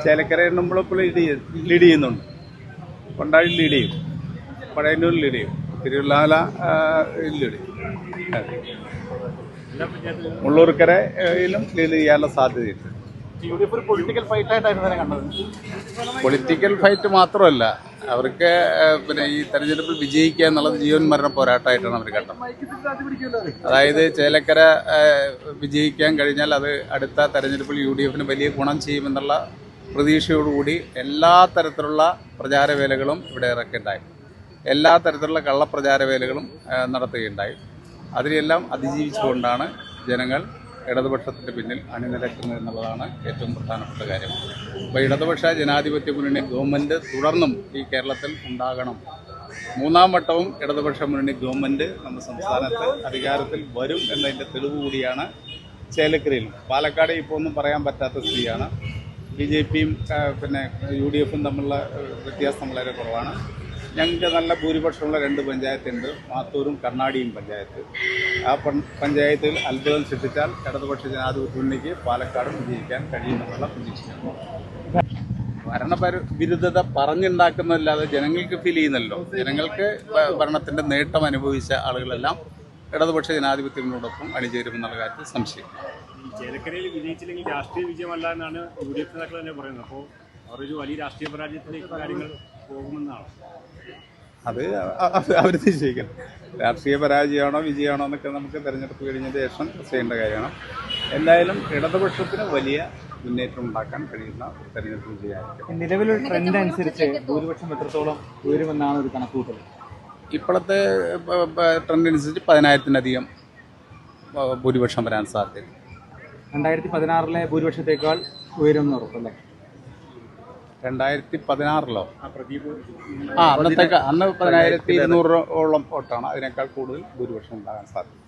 ചേലക്കര എണ്ണുമ്പോഴപ്പോൾ ലീഡ് ചെയ്യ- ലീഡ് ചെയ്യുന്നുണ്ട്. കൊണ്ടാഴി ലീഡ് ചെയ്യും. പഴയന്നൂർ ലീഡ് ചെയ്യും. തിരുവല്ലാല ലീഡ് ചെയ്യും. ഉള്ളൂർക്കരയിലും മുള്ളൂർക്കരയിലും ലീഡ് ചെയ്യാനുള്ള സാധ്യതയുണ്ട്. പൊളിറ്റിക്കൽ ഫൈറ്റ് മാത്രമല്ല അവർക്ക് പിന്നെ ഈ തെരഞ്ഞെടുപ്പിൽ വിജയിക്കുക എന്നുള്ളത് ജീവൻ മരണ പോരാട്ടമായിട്ടാണ് അവർ കണ്ടത്. അതായത് ചേലക്കര വിജയിക്കാൻ കഴിഞ്ഞാൽ അത് അടുത്ത തെരഞ്ഞെടുപ്പിൽ യു ഡി എഫിന് വലിയ ഗുണം ചെയ്യുമെന്നുള്ള പ്രതീക്ഷയോടുകൂടി എല്ലാ തരത്തിലുള്ള പ്രചാരവേലകളും ഇവിടെ ഇറക്കിണ്ടായി എല്ലാ തരത്തിലുള്ള കള്ളപ്രചാരവേലകളും നടത്തുകയുണ്ടായി. അതിനെല്ലാം അതിജീവിച്ചുകൊണ്ടാണ് ജനങ്ങൾ ഇടതുപക്ഷത്തിന്റെ പിന്നിൽ അണിനിരക്കുന്നത് എന്നുള്ളതാണ് ഏറ്റവും പ്രധാനപ്പെട്ട കാര്യം. അപ്പോൾ ഇടതുപക്ഷ ജനാധിപത്യ മുന്നണി ഗവൺമെന്റ് തുടർന്നും ഈ കേരളത്തിൽ ഉണ്ടാകണം. മൂന്നാം വട്ടവും ഇടതുപക്ഷ മുന്നണി ഗവൺമെന്റ് നമ്മുടെ സംസ്ഥാനത്ത് അധികാരത്തിൽ വരും എന്നതിന്റെ തെളിവ് കൂടിയാണ് ചേലക്കരയിൽ പാലക്കാട് ഇപ്പോൾ ഒന്നും പറയാൻ പറ്റാത്ത സ്ഥിതിയാണ്. ബി ജെ പിയും പിന്നെ യു ഡി എഫും തമ്മിലുള്ള വ്യത്യാസം വളരെ കുറവാണ്. ഞങ്ങൾക്ക് നല്ല ഭൂരിപക്ഷമുള്ള രണ്ട് പഞ്ചായത്തുണ്ട്. മാത്തൂരും കർണാടിയും പഞ്ചായത്ത്. ആ പഞ്ചായത്തിൽ അത്ഭുതം സൃഷ്ടിച്ചാൽ ഇടതുപക്ഷ ജനാധിപത്യ മുന്നണിക്ക് പാലക്കാടും വിജയിക്കാൻ കഴിയുമെന്നുള്ള പ്രതീക്ഷിക്കുന്നു ഭരണപര വിരുദ്ധത പറഞ്ഞുണ്ടാക്കുന്നതല്ലാതെ ജനങ്ങൾക്ക് ഫീൽ ചെയ്യുന്നല്ലോ. ജനങ്ങൾക്ക് ഭരണത്തിന്റെ നേട്ടം അനുഭവിച്ച ആളുകളെല്ലാം ഇടതുപക്ഷ ജനാധിപത്യത്തിനോടൊപ്പം അണിചേരുമെന്നുള്ള കാര്യത്തിൽ സംശയം. ഈ ചേലക്കരയിൽ വിജയിച്ചില്ലെങ്കിൽ രാഷ്ട്രീയ വിജയമല്ല എന്നാണ് യു ഡി എഫ് നേതാക്കൾ തന്നെ പറയുന്നത്. അപ്പോൾ അവരൊരു വലിയ രാഷ്ട്രീയ പരാജയത്തിലേക്ക് കാര്യങ്ങൾ പോകുമെന്നാണ്. അത് അവർ നിശ്ചയിക്കണം. രാഷ്ട്രീയ പരാജയമാണോ വിജയമാണോ എന്നൊക്കെ നമുക്ക് തിരഞ്ഞെടുപ്പ് കഴിഞ്ഞതിന് ശേഷം ചെയ്യേണ്ട കാര്യമാണ്. എന്തായാലും ഇടതുപക്ഷത്തിന് വലിയ മുന്നേറ്റം ഉണ്ടാക്കാൻ കഴിയുന്ന തെരഞ്ഞെടുപ്പ് വിജയമായിരിക്കും. നിലവിലൊരു ട്രെൻഡ് അനുസരിച്ച് ഭൂരിപക്ഷം എത്രത്തോളം ഉയരുമെന്നാണ് ഒരു കണക്കൂട്ടൽ ഇപ്പോഴത്തെ ട്രെൻഡ് അനുസരിച്ച് പതിനായിരത്തിനധികം ഭൂരിപക്ഷം വരാൻ സാധ്യത രണ്ടായിരത്തി പതിനാറിലെ ഭൂരിപക്ഷത്തേക്കാൾ ഉയരുമെന്ന് ഉറപ്പല്ലേ രണ്ടായിരത്തി പതിനാറിലോ ആ അന്നത്തെ അന്ന് പതിനായിരത്തി ഇരുന്നൂറോളം വോട്ടാണ് അതിനേക്കാൾ കൂടുതൽ ഭൂരിപക്ഷം ഉണ്ടാകാൻ സാധ്യത.